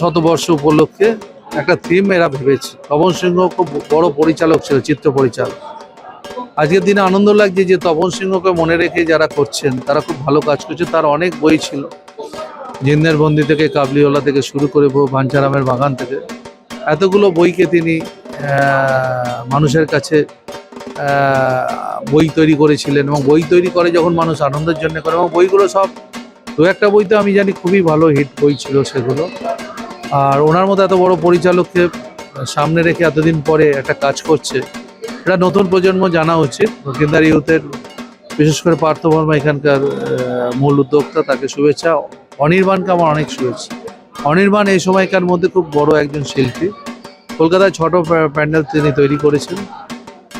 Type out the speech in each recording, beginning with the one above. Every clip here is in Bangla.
শতবর্ষ উপলক্ষে একটা থিম এরা ভেবেছে। তপন সিংহ খুব বড় পরিচালক ছিল, চিত্র পরিচালক। আজকের দিনে আনন্দ লাগছে যে তপন সিংহকে মনে রেখে যারা করছেন, তারা খুব ভালো কাজ করছে। তার অনেক বই ছিল। জিন্দের বন্দি থেকে, কাবলিওয়ালা থেকে শুরু করে বহু বাঞ্চারামের বাগান থেকে। এতগুলো বইকে তিনি মানুষের কাছে বই তৈরি করেছিলেন এবং বই তৈরি করে যখন মানুষ আনন্দের জন্য করে, এবং বইগুলো সব দু একটা বই তো আমি জানি খুবই ভালো হিট বই ছিল সেগুলো। আর ওনার মতো এত বড় পরিচালককে সামনে রেখে এতদিন পরে একটা কাজ করছে, এটা নতুন প্রজন্ম জানা উচিত। দক্ষিণদার ইউথের বিশেষ করে পার্থ বর্মা এখানকার মূল উদ্যোক্তা, তাকে শুভেচ্ছা। অনির্বাণকে আমার অনেক শুভেচ্ছা। অনির্বাণ এই সময়কার মধ্যে খুব বড় একজন শিল্পী। কলকাতায় ছোট প্যান্ডেল তিনি তৈরি করেছেন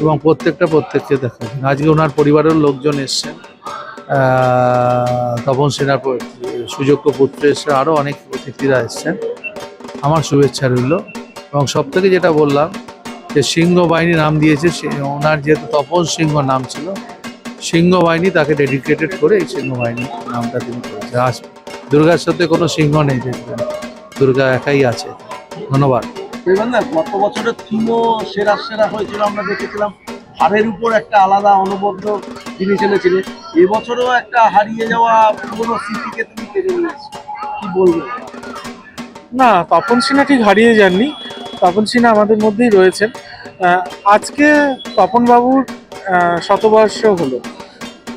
এবং প্রত্যেকটা প্রত্যেককে দেখাচ্ছেন আজকে ওনার পরিবারের লোকজন এসছেন। তপন সেনার সুযোগ্য পুত্র এসছে আরও অনেক অতিথিরা এসছেন। আমার শুভেচ্ছা রইল। এবং সব থেকে যেটা বললাম, যে সিংহ বাহিনী নাম দিয়েছে, সে- ওনার যেহেতু তপন সিংহ নাম ছিল, সিংহ বাহিনী তাকে ডেডিকেটেড করে এই সিংহ বাহিনী নামটা তিনি করেছে। আজ দুর্গার সাথে কোনো সিংহ নেই দেখবেন দুর্গা একাই আছে। ধন্যবাদ। গত বছরের থিমও সেরা সেরা হয়েছিল, আমরা দেখেছিলাম, হাড়ের উপর একটা আলাদা অনবদ্য জিনিস এনেছিলেন এবছরও একটা হারিয়ে যাওয়া পুরোনো স্মৃতিকে তুমি কেড়ে নিয়েছো। কি বলবে? না তপন সিনহা ঠিক হারিয়ে যাননি। তপন সিনহা আমাদের মধ্যেই রয়েছেন। আজকে তপন বাবুর আহ, শতবর্ষ হলো।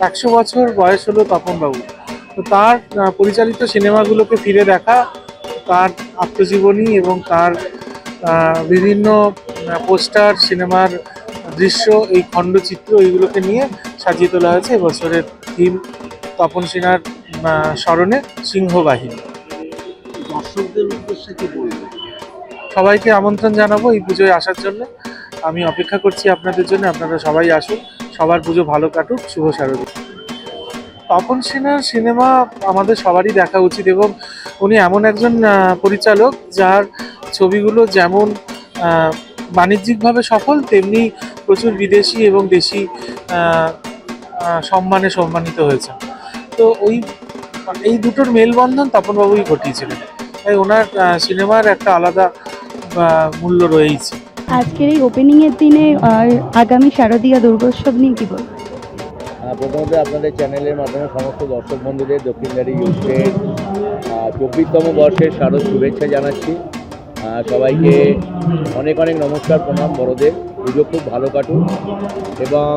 একশো বছর বয়স হলো তপন বাবু তো তার পরিচালিত সিনেমাগুলোকে ফিরে দেখা তার আত্মজীবনী এবং তার বিভিন্ন পোস্টার সিনেমার দৃশ্য এই খণ্ডচিত্র এইগুলোকে নিয়ে সাজিয়ে তোলা হয়েছে। এবছরের থিম তপন সিনহার স্মরণে সিংহবাহিনী। দর্শকদের উদ্দেশ্যে কি সবাইকে আমন্ত্রণ জানাব এই পুজোয় আসার জন্য। আমি অপেক্ষা করছি আপনাদের জন্য, আপনারা সবাই আসুন। সবার পুজো ভালো কাটুক, শুভ শারদীয়। তপন সিনহার সিনেমা আমাদের সবারই দেখা উচিত এবং উনি এমন একজন পরিচালক যার ছবিগুলো যেমন বাণিজ্যিকভাবে সফল, তেমনি প্রচুর বিদেশি এবং দেশি সম্মানে সম্মানিত হয়েছে তো ওই, এই দুটোর মেলবন্ধন তপনবাবুই ঘটিয়েছিলেন। তাই ওনার সিনেমার একটা আলাদা মূল্য রয়েছে আজকের এই ওপেনিং এর দিনে আগামী শারদীয়া দুর্গোৎসব নিয়ে কি বলব আহ, প্রথমত আপনাদের চ্যানেলের মাধ্যমে সমস্ত দর্শক বন্ধুদের দক্ষিণদারি ইউথের চব্বিশতম বর্ষের শারদ শুভেচ্ছা জানাচ্ছি। সবাইকে অনেক অনেক নমস্কার প্রণাম বড়দের। পুজো খুব ভালো কাটুক। এবং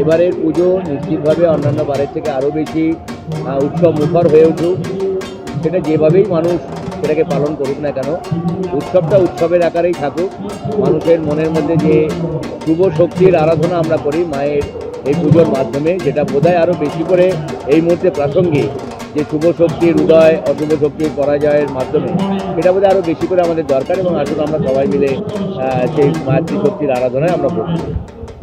এবারের পুজো নিশ্চিতভাবে অন্যান্য বারের থেকে আরও বেশি উৎসব মুখর হয়ে উঠুক। সেটা যেভাবেই মানুষ সেটাকে পালন করুক না কেন, উৎসবটা উৎসবের আকারেই থাকুক, মানুষের মনের মধ্যে যে শুভ শক্তির আরাধনা আমরা করি মায়ের এই পুজোর মাধ্যমে, যেটা বোধহয় আরও বেশি করে এই মুহূর্তে প্রাসঙ্গিক, যে শুভ শক্তির উদয়, অশুভ শক্তির পরাজয়ের মাধ্যমে, এটা বোধহয় আরও বেশি করে আমাদের দরকার এবং আসলে আমরা সবাই মিলে সেই মাতৃশক্তির আরাধনায় আমরা করছি